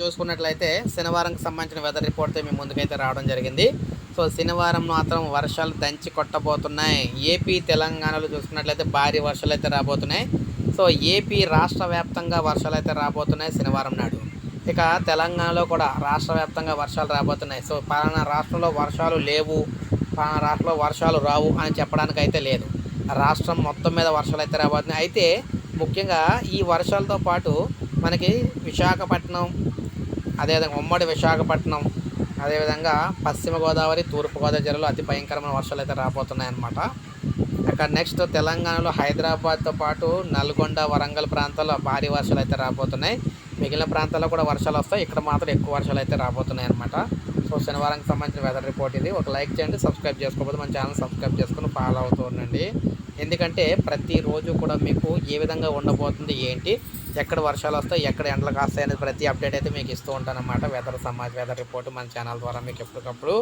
చూసుకున్నట్లయితే శనివారంకి సంబంధించిన weather report మేము ముందుకైతే రావడం జరిగింది. సో శనివారం మాత్రం వర్షాలు దంచి కొట్టబోతున్నాయి. ఏపీ తెలంగాణలో చూసుకున్నట్లయితే భారీ వర్షాలు అయితే రాబోతున్నాయి. సో ఏపీ రాష్ట్ర వ్యాప్తంగా వర్షాలు అయితే రాబోతున్నాయి శనివారం నాడు. ఇక తెలంగాణలో కూడా రాష్ట్ర వ్యాప్తంగా వర్షాలు రాబోతున్నాయి. సో పలానా రాష్ట్రంలో వర్షాలు లేవు పలానా రాష్ట్రంలో వర్షాలు రావు అని చెప్పడానికి అయితే లేదు. రాష్ట్రం మొత్తం మీద వర్షాలు అయితే రాబోతున్నాయి. అయితే ముఖ్యంగా ఈ వర్షాలతో పాటు మనకి విశాఖపట్నం అదేవిధంగా ఉమ్మడి విశాఖపట్నం అదేవిధంగా పశ్చిమ గోదావరి తూర్పు గోదావరి జిల్లాలో అతి భయంకరమైన వర్షాలు అయితే రాబోతున్నాయన్నమాట. అక్కడ నెక్స్ట్ తెలంగాణలో హైదరాబాద్తో పాటు నల్గొండ వరంగల్ ప్రాంతాల్లో భారీ వర్షాలు అయితే రాబోతున్నాయి. మిగిలిన ప్రాంతాల్లో కూడా వర్షాలు వస్తాయి. ఇక్కడ మాత్రం ఎక్కువ వర్షాలు అయితే రాబోతున్నాయి అనమాట సో శనివారంకి సంబంధించిన వెదర్ రిపోర్ట్ ఇది. ఒక లైక్ చేయండి సబ్స్క్రైబ్ చేసుకోకపోతే మన ఛానల్ సబ్స్క్రైబ్ చేసుకుని ఫాలో అవుతూ ఉండండి. ఎందుకంటే ప్రతిరోజు కూడా మీకు ఏ విధంగా ఉండబోతుంది ఏంటి ఎక్కడ వర్షాలు వస్తాయి ఎక్కడ ఎండలు కాస్తాయి అనేది ప్రతి అప్డేట్ అయితే మీకు ఇస్తూ ఉంటాను అనమాట వెదర్ సమాజ్ వెదర్ రిపోర్ట్ మన ఛానల్ ద్వారా మీకు ఎప్పటికప్పుడు